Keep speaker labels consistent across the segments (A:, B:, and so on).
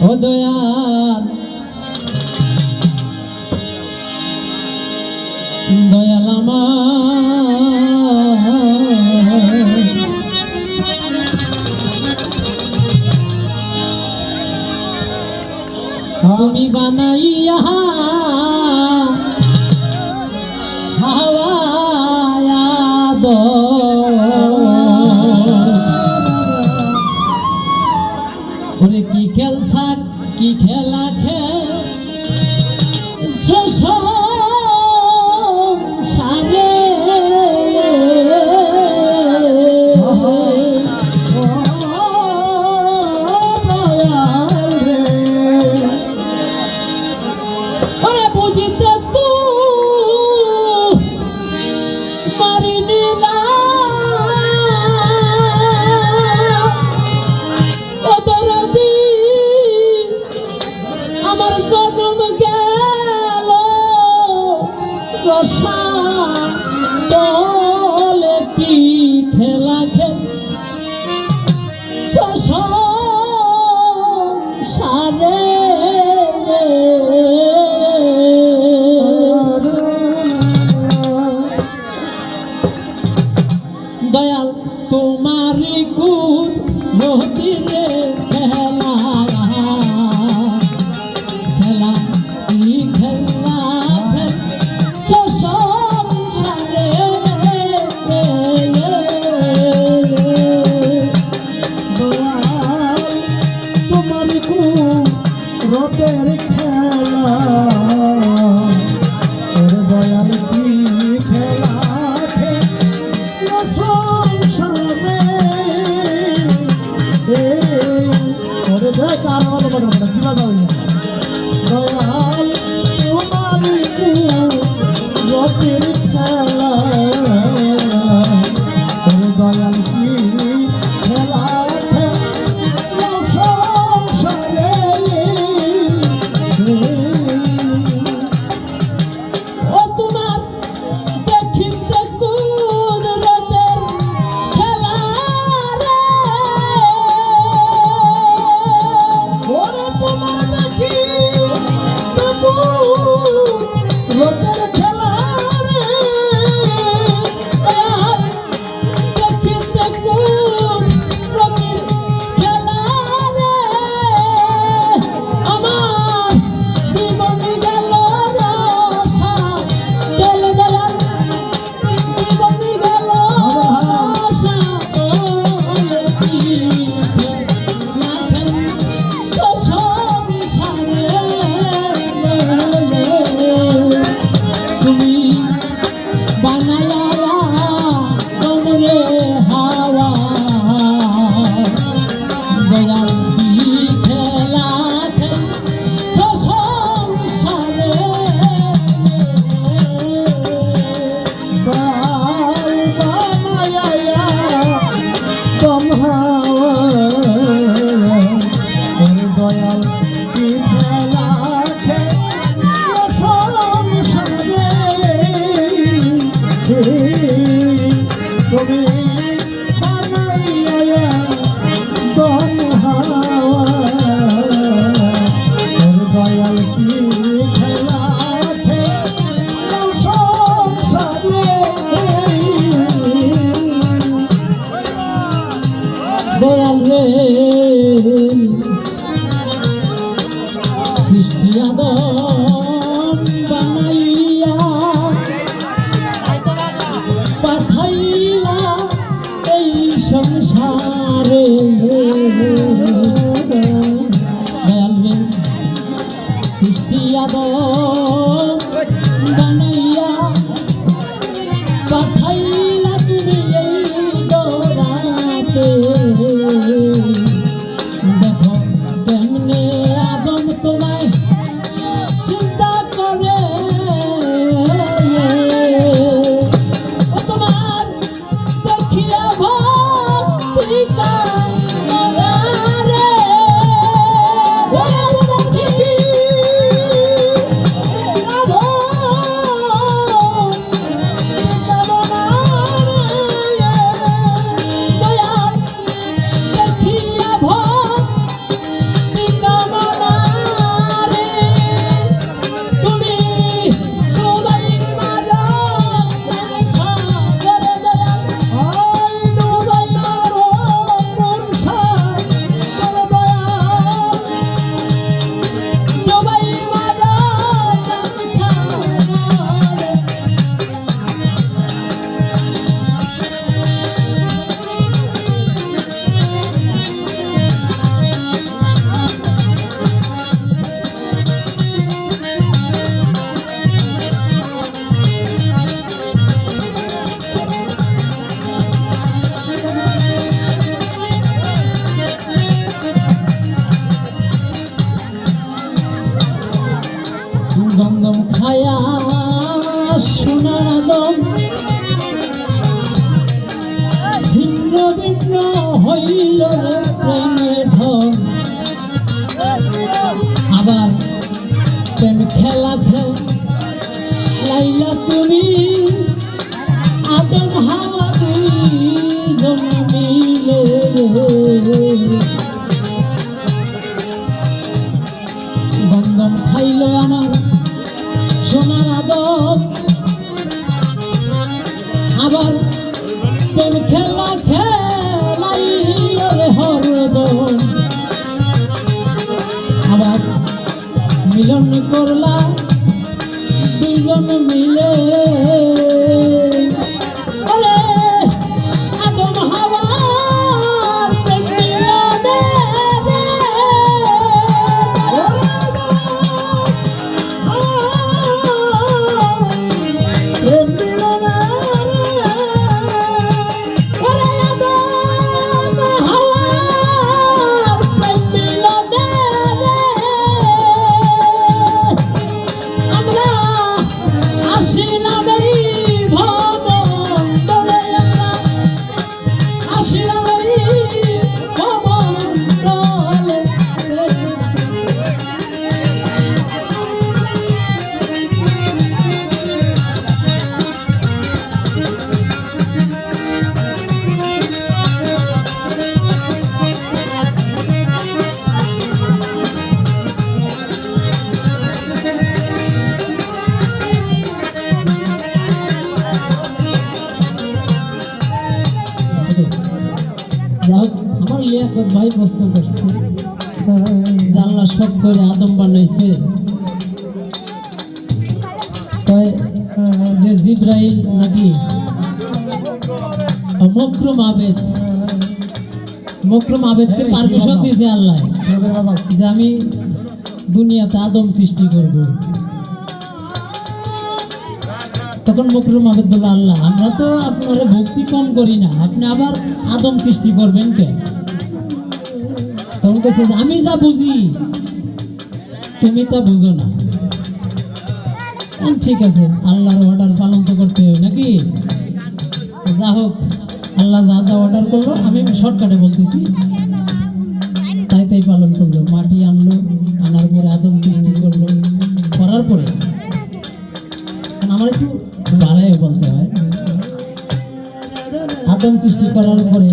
A: ও দয়াল ওরে কি খেলছা কি খেলা খেল? সোনার আদম। ভিন্ন হইল আবার প্রেম খেলা খেল তুমি আদম হাওয়া দুইজন মিলে বন্ধন আবার প্রেম খেলা খেলাই হরদ আবার মিলন করলা দুজন মিলে। আমার ভাই প্রশ্ন করছে জানলা সব করে আদম বানাইছে। যে জিব্রাইল নাকি মকরুম আবেদ। মকরুম আবেদকে পারমিশন দিয়েছে আল্লাহ। যে আমি দুনিয়াতে আদম সৃষ্টি করব। তখন মকরুম আবেদ বলল আল্লাহ আমরা তো আপনারে ভক্তি কম করি না। আপনি আবার আদম সৃষ্টি করবেন কে? তখন আমি যা বুঝি, তুমি তা বুঝো না। ঠিক আছে, আল্লাহর অর্ডার পালন তো করতে হবে, নাকি? যা হোক, আল্লাহ যা যা অর্ডার করল, আমি শর্টকাটে বলতেছি। তাই তাই পালন করল, মাটি আনলো, আনার পরে আদম সৃষ্টি করল। করার পরে আমার একটু বাড়ায় বলতে হয়, আদম সৃষ্টি করার পরে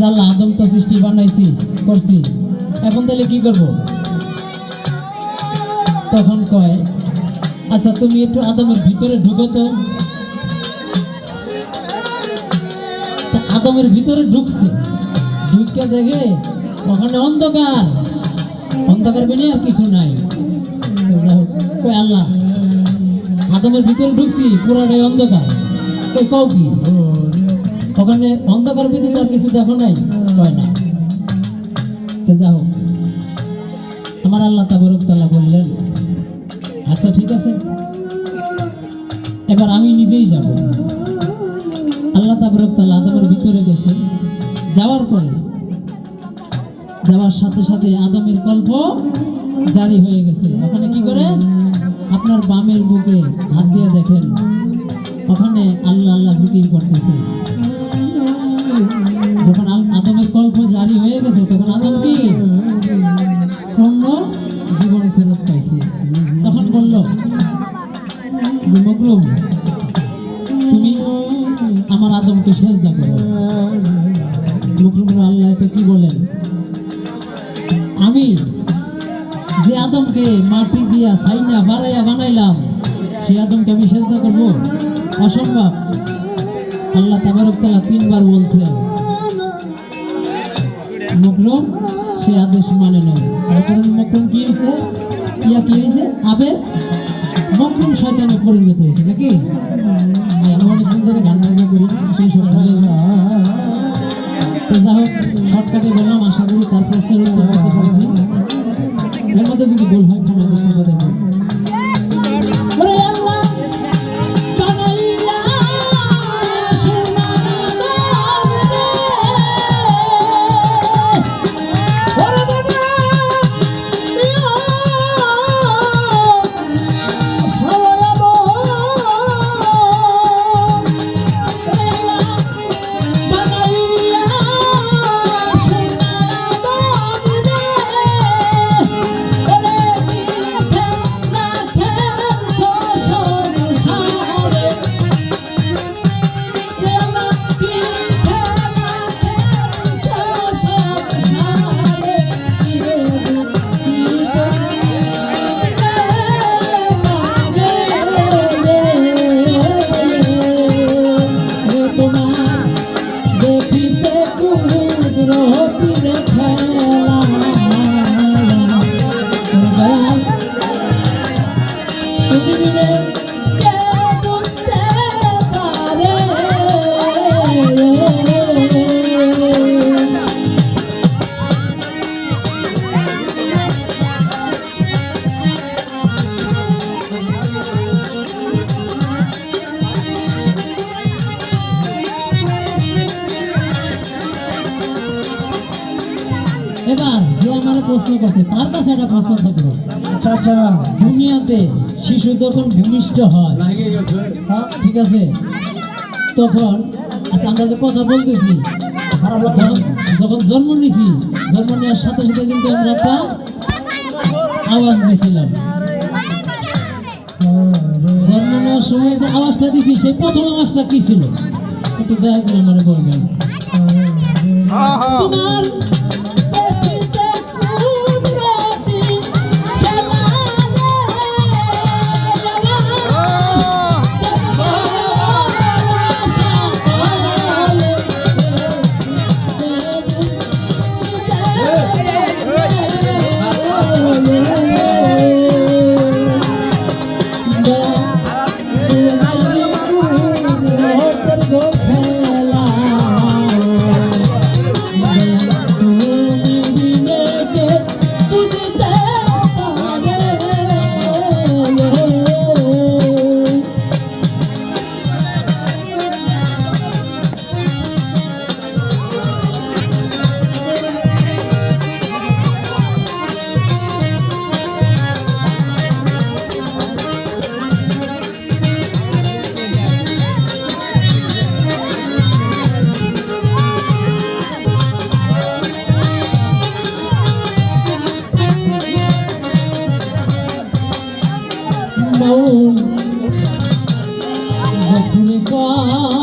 A: জানলা আদম তো সৃষ্টি বানাইছি, করছি। এখন তাহলে কি করব? তখন কয় আচ্ছা তুমি একটু আদমের ভিতরে ঢুকো তো। আদমের ভিতরে ঢুকছে। ঢুকে দেখে ওখানে অন্ধকার। অন্ধকার বেনে আর কিছু নাই। আল্লাহ, আদমের ভিতরে ঢুকছি, পুরাটাই অন্ধকার। কই কও কি? ওখানে অন্ধকার ব্যতীত আর কিছু দেখো নাই? কয় না। যা হোক আমার আল্লাহ তাবরক বললেন আচ্ছা ঠিক আছে। এবার আমি নিজেই যাব। আল্লাহ তাবরক তাল্লাহ আদমের ভিতরে গেছে। যাওয়ার পরে যাওয়ার সাথে সাথে আদমের কল্প জারি হয়ে গেছে। ওখানে কি করে? আপনার বামের বুকে হাত দিয়ে দেখেন। ওখানে আল্লাহ আল্লাহ জিকির করতেছে। মকরম সে আদেশ মানে নাই। তার কারণে কি হয়েছে? ইয়া কি হয়েছে আবে মকরম শয়তানে পরিণত হয়েছে, নাকি? আমি অনেকদিন ধরে গান বাজনা করি, সেই সব। তো শর্টকাটে বললাম, আশা করি তার প্রশ্নের মধ্যে যদি হয় প্রশ্ন করছে তার কাছে একটা প্রশ্ন থাকল।
B: আচ্ছা
A: দুনিয়াতে শিশু যখন ভূমিষ্ঠ হয়
B: হ্যাঁ,
A: ঠিক আছে তখন আচ্ছা আমরা যে কথা বলতেছি যখন যখন জন্ম নিছি জন্ম নেওয়ার সাথে সাথে কিন্তু আমরা একটা আওয়াজ দিয়েছিলাম জন্ম নেওয়ার সময় যে আওয়াজটা দিছি সেই প্রথম আওয়াজটা কি ছিল? একটু দয়া করে আমার বলবেন তোমার যখন